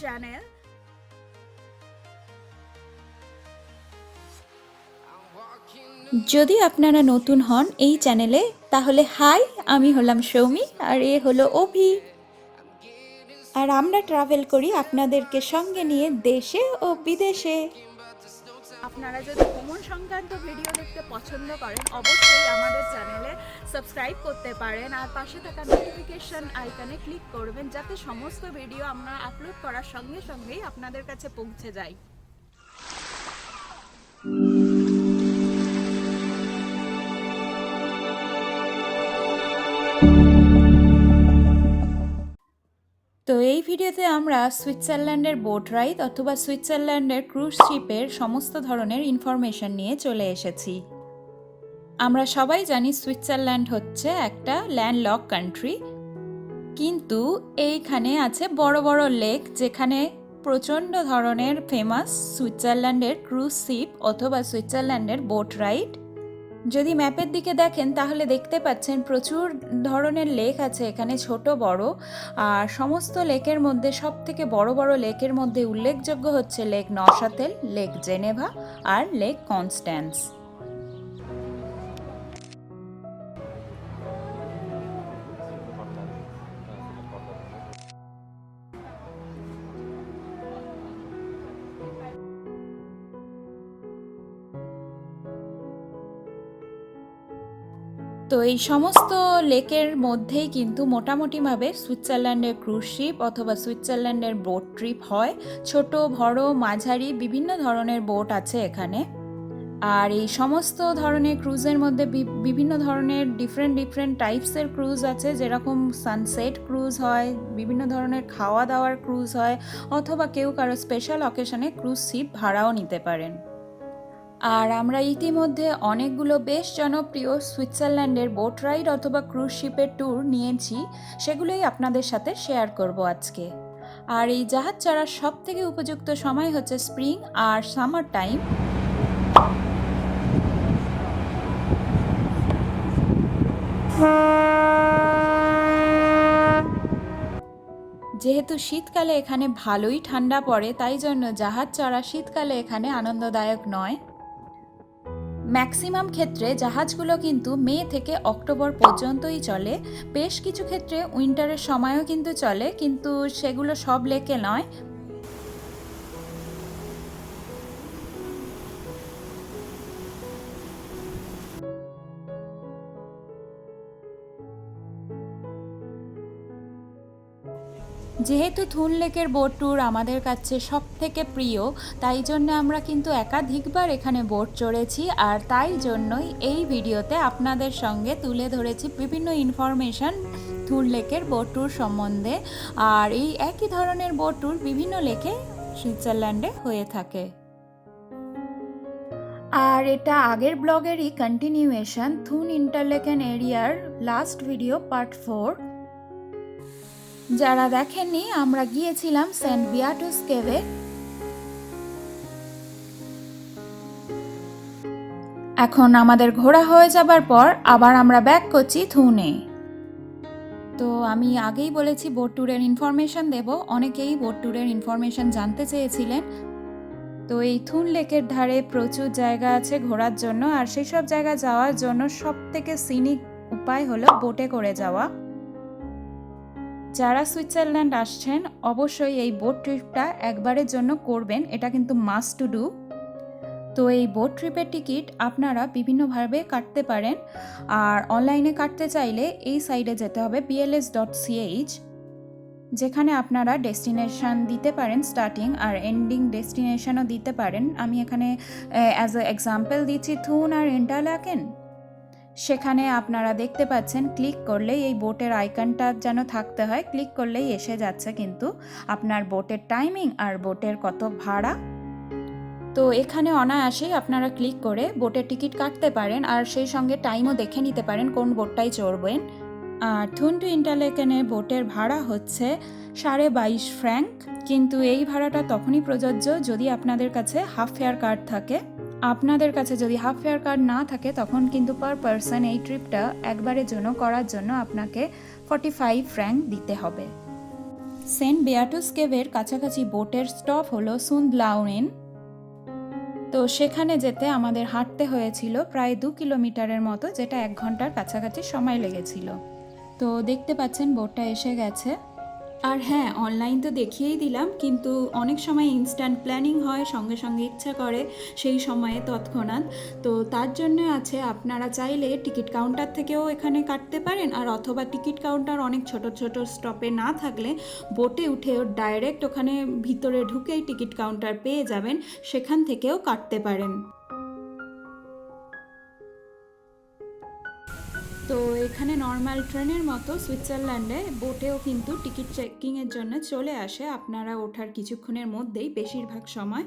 Channel যদি আপনারা নতুন হন এই চ্যানেলে, তাহলে হাই, আমি হলাম সৌমি, আর এ হলো অভি। আর আমরা ট্রাভেল করি আপনাদেরকে সঙ্গে নিয়ে দেশে ও বিদেশে। আপনারা যদি ভ্রমণ সংক্রান্ত ভিডিও দেখতে পছন্দ করেন, অবশ্যই আমাদের চ্যানেলে সাবস্ক্রাইব করতে পারেন। আর পাশে থাকা নোটিফিকেশন আইকনে ক্লিক করবেন, যাতে সমস্ত ভিডিও আমরা আপলোড করার সঙ্গে সঙ্গেই আপনাদের কাছে পৌঁছে যায়। তো এই ভিডিওতে আমরা সুইজারল্যান্ডের বোট রাইড অথবা সুইজারল্যান্ডের ক্রুজ শিপের সমস্ত ধরনের ইনফরমেশন নিয়ে চলে এসেছি। আমরা সবাই জানি সুইজারল্যান্ড হচ্ছে একটা ল্যান্ডলক কান্ট্রি কিন্তু এইখানে আছে বড় বড় লেক যেখানে প্রচণ্ড ধরনের ফেমাস সুইজারল্যান্ডের ক্রুজ শিপ অথবা সুইজারল্যান্ডের বোট রাইড যদি ম্যাপের দিকে দেখেন, তাহলে দেখতে পাচ্ছেন প্রচুর ধরনের লেক আছে এখানে, ছোট, বড়। আর সমস্ত লেকের মধ্যে সব থেকে বড় বড় লেকের মধ্যে উল্লেখযোগ্য হচ্ছে লেক নশাতেল লেক জেনেভা আর লেক কনস্ট্যান্স। তো এই সমস্ত লেকের মধ্যেই কিন্তু মোটামুটিভাবে সুইজারল্যান্ডের ক্রুজ শিপ অথবা সুইজারল্যান্ডের বোট ট্রিপ হয়। ছোট, বড়, মাঝারি বিভিন্ন ধরনের বোট আছে এখানে। আর এই সমস্ত ধরনের ক্রুজের মধ্যে বিভিন্ন ধরনের ডিফারেন্ট ডিফারেন্ট টাইপসের ক্রুজ আছে। যেরকম সানসেট ক্রুজ হয়, বিভিন্ন ধরনের খাওয়া দাওয়ার ক্রুজ হয়, অথবা কেউ কারও স্পেশাল অকেশনে ক্রুজ শিপ ভাড়াও নিতে পারেন। আর আমরা ইতিমধ্যে অনেকগুলো বেশ জনপ্রিয় সুইজারল্যান্ডের বোট রাইড অথবা ক্রুজ শিপের ট্যুর নিয়েছি, সেগুলোই আপনাদের সাথে শেয়ার করব আজকে। আর এই জাহাজ চড়ার সব থেকে উপযুক্ত সময় হচ্ছে স্প্রিং আর সামার টাইম। যেহেতু শীতকালে এখানে ভালোই ঠান্ডা পড়ে, তাই জন্য জাহাজ চড়া শীতকালে এখানে আনন্দদায়ক নয়। ম্যাক্সিমাম ক্ষেত্রে জাহাজগুলো কিন্তু মে থেকে অক্টোবর পর্যন্তই চলে। বেশ কিছু ক্ষেত্রে উইন্টারের সময়ও কিন্তু চলে, কিন্তু সেগুলো সব লেকে নয়। যেহেতু থুন লেকের বোট ট্যুর আমাদের কাছে সব থেকে প্রিয়, তাই জন্য আমরা কিন্তু একাধিকবার এখানে বোট চড়েছি আর তাই জন্যই এই ভিডিওতে আপনাদের সঙ্গে তুলে ধরেছি বিভিন্ন ইনফরমেশন থুন লেকের বোট ট্যুর সম্বন্ধে। আর এই একই ধরনের বোট ট্যুর বিভিন্ন লেকে সুইজারল্যান্ডে হয়ে থাকে। আর এটা আগের ব্লগেরই কন্টিনিউয়েশন থুন ইন্টারলেকেন এরিয়ার লাস্ট ভিডিও পার্ট ফোর যারা দেখেননি, আমরা গিয়েছিলাম সেন্ট বিয়াটুস কেভে এখন আমাদের ঘোরা হয়ে যাবার পর আবার আমরা ব্যাক করছি থুনে তো আমি আগেই বলেছি বোট ট্যুরের ইনফরমেশন দেব। অনেকেই বোট ট্যুরের ইনফরমেশন জানতে চেয়েছিলেন। তো এই থুন লেকের ধারে প্রচুর জায়গা আছে ঘোরার জন্য। আর সেই সব জায়গা যাওয়ার জন্য সব থেকে সিনিক উপায় হলো বোটে করে যাওয়া। যারা সুইজারল্যান্ড আসছেন, অবশ্যই এই বোট ট্রিপটা একবারের জন্য করবেন। এটা কিন্তু মাস্ট টু ডু তো এই বোট ট্রিপের টিকিট আপনারা বিভিন্নভাবে কাটতে পারেন। আর অনলাইনে কাটতে চাইলে এই সাইডে যেতে হবে বিএলএস ডট সিএইচ যেখানে আপনারা ডেস্টিনেশন দিতে পারেন স্টার্টিং আর এন্ডিং ডেস্টিনেশনও দিতে পারেন। আমি এখানে অ্যাজ এ এক্সাম্পল দিচ্ছি থুন আর ইন্টারল্যাকেন সেখানে আপনারা দেখতে পাচ্ছেন, ক্লিক করলেই এই বোটের আইকনটা যেন থাকতে হয়, ক্লিক করলেই এসে যাচ্ছে কিন্তু আপনার বোটের টাইমিং আর বোটের কত ভাড়া। তো এখানে অনায়াসেই আপনারা ক্লিক করে বোটের টিকিট কাটতে পারেন আর সেই সঙ্গে টাইমও দেখে নিতে পারেন কোন বোটটাই চড়বেন। আর থুন টু ইন্টারলেকেনের বোটের ভাড়া হচ্ছে সাড়ে বাইশ ফ্র্যাঙ্ক, কিন্তু এই ভাড়াটা তখনই প্রযোজ্য যদি আপনাদের কাছে হাফ ফেয়ার কার্ড থাকে। আপনাদের কাছে যদি হাফ ফেয়ার কার্ড না থাকে, তখন কিন্তু পার পারসন এই ট্রিপটা একবারের জন্য করার জন্য আপনাকে ফর্টি ফাইভ ফ্র্যাঙ্ক দিতে হবে। সেন্ট বেয়াটুস কেভের কাছাকাছি বোটের স্টপ হলো সুন্দলাউনিন তো সেখানে যেতে আমাদের হাঁটতে হয়েছিল প্রায় দু কিলোমিটারের মতো, যেটা এক ঘণ্টার কাছাকাছি সময় লেগেছিল। তো দেখতে পাচ্ছেন বোটটা এসে গেছে। আর হ্যাঁ অনলাইন তো দেখিয়েই দিলাম, কিন্তু অনেক সময় ইনস্ট্যান্ট প্ল্যানিং হয়, সঙ্গে সঙ্গে ইচ্ছা করে সেই সময়ে তৎক্ষণাৎ। তো তার জন্য আছে, আপনারা চাইলে টিকিট কাউন্টার থেকেও এখানে কাটতে পারেন, আর অথবা টিকিট কাউন্টার অনেক ছোট ছোট স্টপে না থাকলে বোটে উঠেও ডাইরেক্ট ওখানে ভিতরে ঢুকেই টিকিট কাউন্টার পেয়ে যাবেন, সেখান থেকেও কাটতে পারেন। তো এখানে নর্মাল ট্রেনের মতো সুইজারল্যান্ডে বোটেও কিন্তু টিকিট চেকিংয়ের জন্য চলে আসে। আপনারা ওঠার কিছুক্ষণের মধ্যেই বেশিরভাগ সময়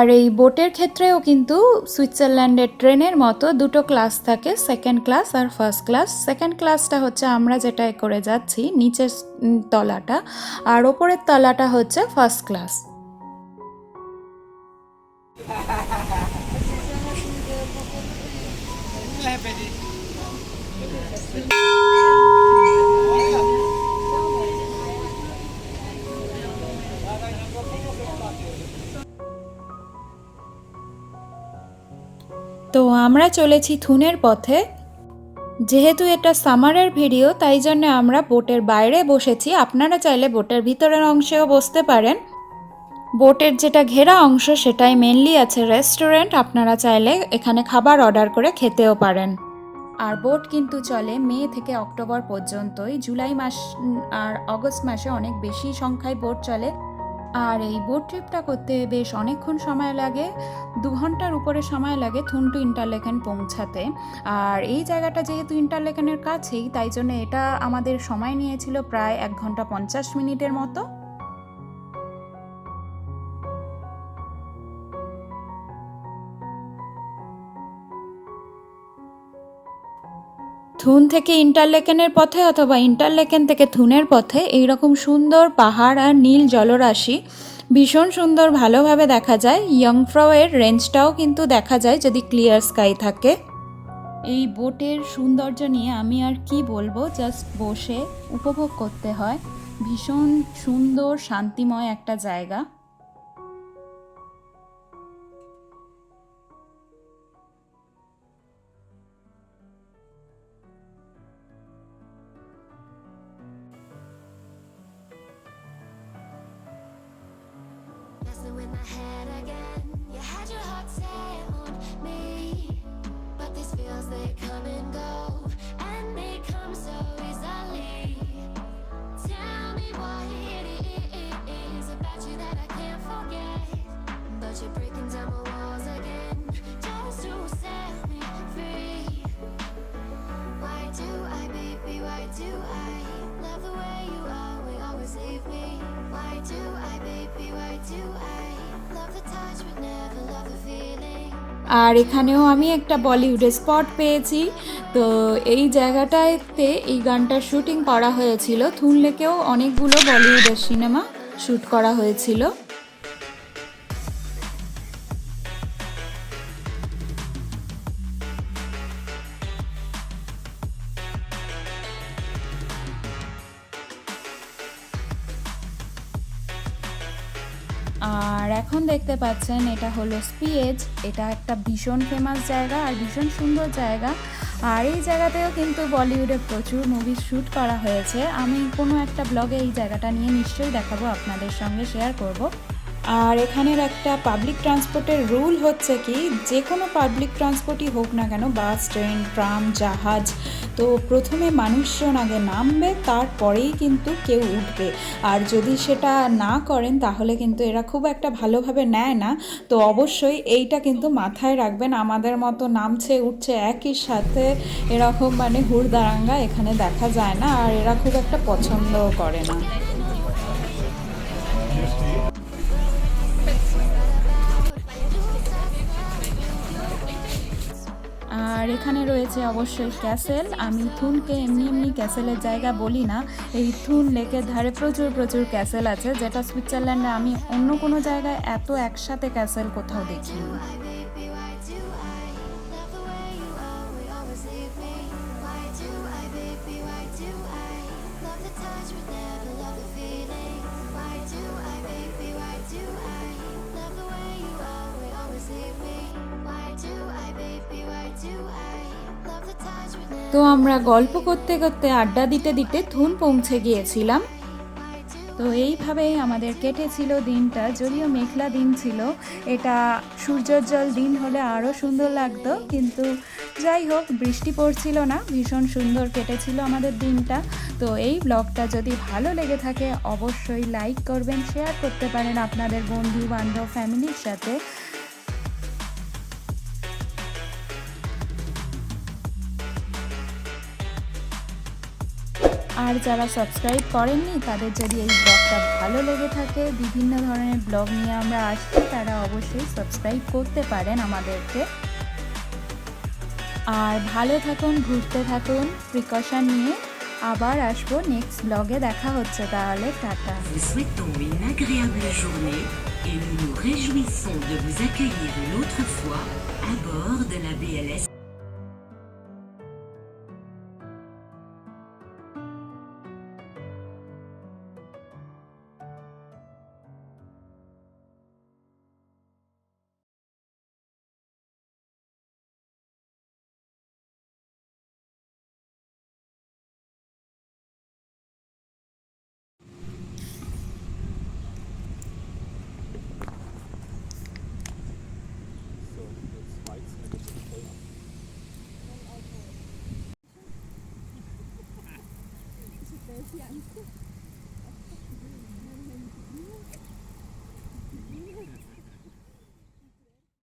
আর এই বোটের ক্ষেত্রেও কিন্তু সুইজারল্যান্ডের ট্রেনের মতো দুটো ক্লাস থাকে সেকেন্ড ক্লাস আর ফার্স্ট ক্লাস সেকেন্ড ক্লাসটা হচ্ছে আমরা যেটায় করে যাচ্ছি, নিচের তলাটা, আর ওপরের তলাটা হচ্ছে ফার্স্ট ক্লাস তো আমরা চলেছি থুনের পথে। যেহেতু এটা সামারের ভিডিও, তাই জন্য আমরা বোটের বাইরে বসেছি। আপনারা চাইলে বোটের ভিতরের অংশেও বসতে পারেন। বোটের যেটা ঘেরা অংশ, সেটাই মেনলি আছে রেস্টুরেন্ট আপনারা চাইলে এখানে খাবার অর্ডার করে খেতেও পারেন। আর বোট কিন্তু চলে মে থেকে অক্টোবর পর্যন্তই। জুলাই মাস আর অগস্ট মাসে অনেক বেশি সংখ্যায় বোট চলে। আর এই বোট ট্রিপটা করতে বেশ অনেকক্ষণ সময় লাগে। দু ঘণ্টার উপরে সময় লাগে থুন টু ইন্টারলেকেন পৌঁছাতে। আর এই জায়গাটা যেহেতু ইন্টারলেকেনের কাছেই, তাই জন্য এটা আমাদের সময় নিয়েছিল প্রায় এক ঘণ্টা পঞ্চাশ মিনিটের মতো। থুন থেকে ইন্টারলেকেনের পথে অথবা ইন্টারলেকেন থেকে থুনের পথে এইরকম সুন্দর পাহাড় আর নীল জলরাশি ভীষণ সুন্দর ভালোভাবে দেখা যায়। ইয়ংফ্রাওয়ের রেঞ্জটাও কিন্তু দেখা যায় যদি ক্লিয়ার স্কাই থাকে। এই বোটের সৌন্দর্য নিয়ে আমি আর কি বলব? জাস্ট বসে উপভোগ করতে হয়। ভীষণ সুন্দর, শান্তিময় একটা জায়গা। আর এখানেও আমি একটা বলিউডে স্পট পেয়েছি। তো এই জায়গাটাতে এই গানটার শুটিং করা হয়েছিল। থুনলেকেও অনেকগুলো বলিউডের সিনেমা শ্যুট করা হয়েছিল। দেখতে পাচ্ছেন, এটা হলো স্পিএজ এটা একটা ভীষণ ফেমাস জায়গা আর ভীষণ সুন্দর জায়গা। আর এই জায়গাতেও কিন্তু বলিউডে প্রচুর মুভি শ্যুট করা হয়েছে। আমি কোনো একটা ব্লগে এই জায়গাটা নিয়ে নিশ্চয়ই দেখাবো, আপনাদের সঙ্গে শেয়ার করব। আর এখানের একটা পাবলিক ট্রান্সপোর্টের রুল হচ্ছে কি যে কোনো পাবলিক ট্রান্সপোর্টই হোক না কেন বাস ট্রেন ট্রাম জাহাজ তো প্রথমে মানুষজন আগে নামবে, তারপরেই কিন্তু কেউ উঠবে। আর যদি সেটা না করেন, তাহলে কিন্তু এরা খুব একটা ভালোভাবে নেয় না। তো অবশ্যই এইটা কিন্তু মাথায় রাখবেন, আমাদের মতো নামছে, উঠছে একই সাথে এরকম মানে হুড়দারাঙ্গা এখানে দেখা যায় না, আর এরা খুব একটা পছন্দও করে না। আর এখানে রয়েছে অবশ্যই ক্যাসেল। আমি থুনকে এমনি এমনি ক্যাসেলের জায়গা বলি না। এই থুন লেকের ধারে প্রচুর প্রচুর ক্যাসেল আছে, যেটা সুইজারল্যান্ডে আমি অন্য কোনো জায়গায় এত একসাথে ক্যাসেল কোথাও দেখিনি। আমরা গল্প করতে করতে আড্ডা দিতে দিতে থুন পৌঁছে গিয়েছিলাম। তো এইভাবেই আমাদের কেটেছিল দিনটা, যদিও মেঘলা দিন ছিল। এটা সূর্যোজ্জ্বল দিন হলে আরও সুন্দর লাগতো, কিন্তু যাই হোক, বৃষ্টি পড়ছিল না, ভীষণ সুন্দর কেটেছিল আমাদের দিনটা। তো এই ব্লগটা যদি ভালো লেগে থাকে, অবশ্যই লাইক করবেন, শেয়ার করতে পারেন আপনাদের বন্ধু বান্ধব ফ্যামিলির সাথে। আর যারা সাবস্ক্রাইব করেননি, তাদের যদি এই ব্লগটা ভালো লেগে থাকে, বিভিন্ন ধরনের ব্লগ নিয়ে আমরা আসছি, তারা অবশ্যই সাবস্ক্রাইব করতে পারেন আমাদেরকে। আর ভালো থাকুন, ঘুরতে থাকুন প্রিকশন নিয়ে আবার আসব নেক্সট ব্লগে দেখা হচ্ছে তাহলে, tata. Et nous nous réjouissons de vous accueillir une autre fois à bord de la BLS